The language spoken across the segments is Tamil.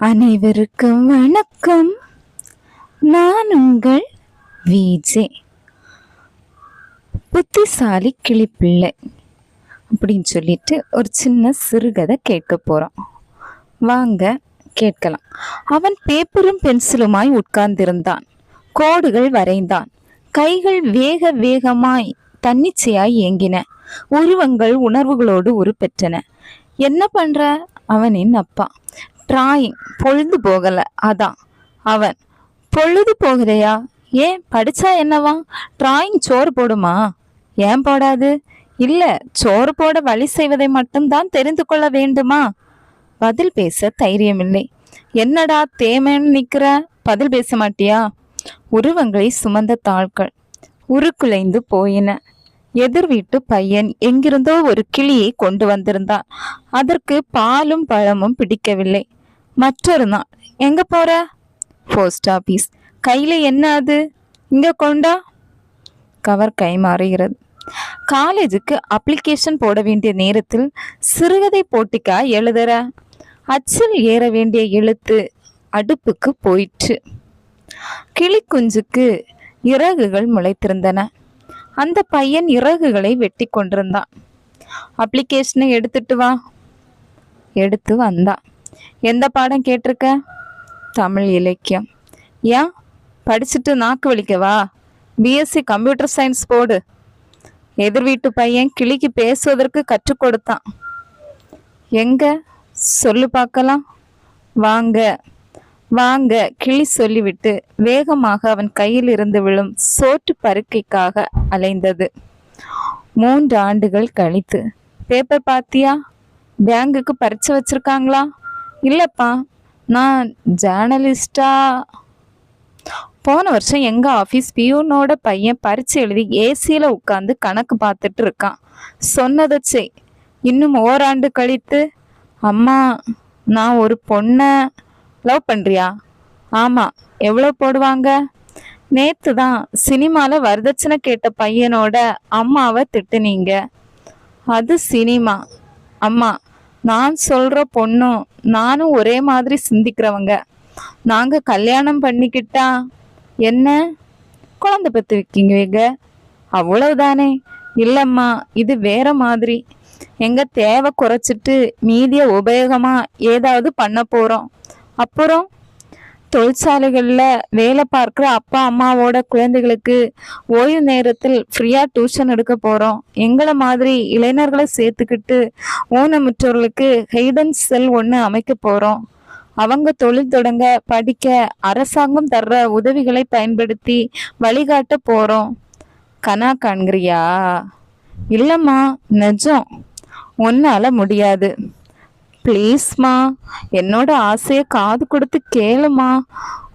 அனைவருக்கும் வணக்கம். நான் உங்கள் விஜே. புத்திசாலி கிளிப்பிள்ளை அப்படின்னு சொல்லிட்டு ஒரு சின்ன சிறுகதை கேட்க போகிறோம் வாங்க கேட்கலாம். அவன் பேப்பரும் பென்சிலுமாய் உட்கார்ந்திருந்தான். கோடுகள் வரைந்தான். கைகள் வேக வேகமாய் தன்னிச்சையாய் இயங்கின. உருவங்கள் உணர்வுகளோடு உருப்பெற்றன. என்ன பண்ற? அவனின் அப்பா. டிராயிங் பொழுது போகலை. அதான். அவன் பொழுது போகுதையா? ஏன்? படிச்சா என்னவா? டிராயிங் சோறு போடுமா? ஏன் போடாது? இல்லை சோறு போட வழி செய்வதை மட்டும்தான் தெரிந்து கொள்ள வேண்டுமா? பதில் பேச தைரியமில்லை. என்னடா தேமைன்னு நிற்கிற பதில் பேச மாட்டியா? உருவங்களை சுமந்த தாள்கள் உருக்குலைந்து போயின. எதிர் வீட்டு பையன் எங்கிருந்தோ ஒரு கிளியை கொண்டு வந்திருந்தான். அதற்கு பாலும் பழமும் பிடிக்கவில்லை. மற்றொரு நாள். எங்க போற? போஸ்ட் ஆபீஸ் கையில என்ன அது? இங்க கொண்டா? கவர் கை மாறுகிறது. காலேஜுக்கு அப்ளிகேஷன் போட வேண்டிய நேரத்தில் சிறுகதை போட்டிக்கா எழுதுற? அச்சில் ஏற வேண்டிய எழுத்து அடுப்புக்கு போயிற்று. கிளிக்குஞ்சுக்கு இறகுகள் முளைத்திருந்தன. அந்த பையன் இறகுகளை வெட்டி கொண்டிருந்தான். அப்ளிகேஷனை எடுத்துட்டு வா. எடுத்து வந்தான். எந்த பாடம் கேட்டிருக்க? தமிழ் இலக்கியம். ஏன் படிச்சுட்டு நாக்கு வலிக்கவா? பிஎஸ்சி கம்ப்யூட்டர் சயின்ஸ் போடு. எதிர் வீட்டு பையன் கிளிக்கு பேசுவதற்கு கற்றுக் கொடுத்தான். எங்க? சொல்லு பார்க்கலாம். வாங்க. வாங்க கிளி சொல்லிவிட்டு வேகமாக அவன் கையில் இருந்து விழும் சோற்று பருக்கைக்காக அலைந்தது. மூன்று ஆண்டுகள் கழித்து. பேப்பர் பாத்தியா? பேங்குக்கு பறிச்சு வச்சிருக்காங்களா? இல்லைப்பா நான் ஜேர்னலிஸ்டா போன வருஷம் எங்க ஆஃபீஸ் பியூனோட பையன் பரிச்சு எழுதி ஏசியில உட்காந்து கணக்கு பார்த்துட்டு இருக்கான். சொன்னதை செய். இன்னும் ஓராண்டு கழித்து அம்மா நான் ஒரு பொண்ணை லவ் பண்றியா? ஆமா. எவ்வளோ போடுவாங்க? நேத்து தான் சினிமால வரதட்சணை கேட்ட பையனோட அம்மாவை திட்டுனீங்க. அது சினிமா. அம்மா நான் சொல்ற பொண்ணும் நானும் ஒரே மாதிரி சிந்திக்கிறவங்க. நாங்க கல்யாணம் பண்ணிக்கிட்டா என்ன? குழந்தை பெற்று வைக்கிங்க அவ்வளவுதானே. இல்லம்மா இது வேற மாதிரி. எங்க தேவை குறைச்சிட்டு மீதிய உபயோகமா ஏதாவது பண்ண போறோம். அப்புறம் தொழிற்சாலைகளில் வேலை பார்க்குற அப்பா அம்மாவோட குழந்தைகளுக்கு ஓய்வு நேரத்தில் ஃப்ரீயாக டியூஷன் எடுக்க போகிறோம் எங்களை மாதிரி இளைஞர்களை சேர்த்துக்கிட்டு ஊனமுற்றவர்களுக்கு ஹைடன்ஸ் செல் ஒன்று அமைக்க போகிறோம் அவங்க தொழில் தொடங்க படிக்க அரசாங்கம் தர்ற உதவிகளை பயன்படுத்தி வழிகாட்ட போகிறோம் கனா காண்கிறியா? இல்லைம்மா நிஜம். உன்னால் முடியாது. ப்ளீஸ்மா என்னோட ஆசையை காது கொடுத்து கேளுமா.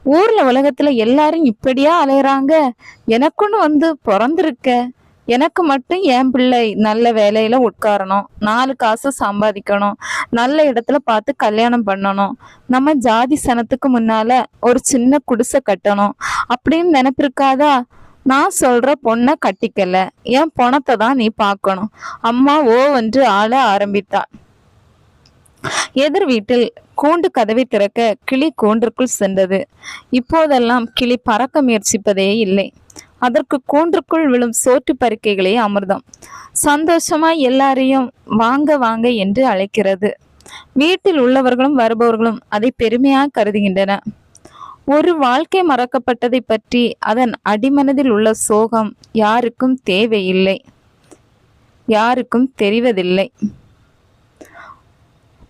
ஊர்ல உலகத்துல எல்லாரும் இப்படியா அலையிறாங்க. எனக்குன்னு வந்து பிறந்திருக்க. எனக்கு மட்டும் என் பிள்ளை நல்ல வேலையில உட்காரணும். நாலு காசு சம்பாதிக்கணும். நல்ல இடத்துல பார்த்து கல்யாணம் பண்ணணும். நம்ம ஜாதி சனத்துக்கு முன்னால ஒரு சின்ன குடிசை கட்டணும். அப்படின்னு நினைப்பிருக்காதா? நான் சொல்ற பொண்ணை கட்டிக்கல. என் பணத்தை தான் நீ பார்க்கணும். அம்மா ஓ என்று ஆள ஆரம்பித்தாள். எதிர் வீட்டில் கூண்டு கதவை திறக்க கிளி கூண்டிற்குள் சென்றது. இப்போதெல்லாம் கிளி பறக்க முயற்சிப்பதே இல்லை. அதற்கு கூண்டுக்குள் விழும் சோற்று பருக்கைகளே அமிர்தம். சந்தோஷமாய் எல்லாரையும் வாங்க வாங்க என்று அழைக்கிறது. வீட்டில் உள்ளவர்களும் வருபவர்களும் அதை பெருமையாக கருதுகின்றன. ஒரு வாழ்க்கை மறக்கப்பட்டதை பற்றி அதன் அடிமனதில் உள்ள சோகம் யாருக்கும் தேவையில்லை. யாருக்கும் தெரிவதில்லை.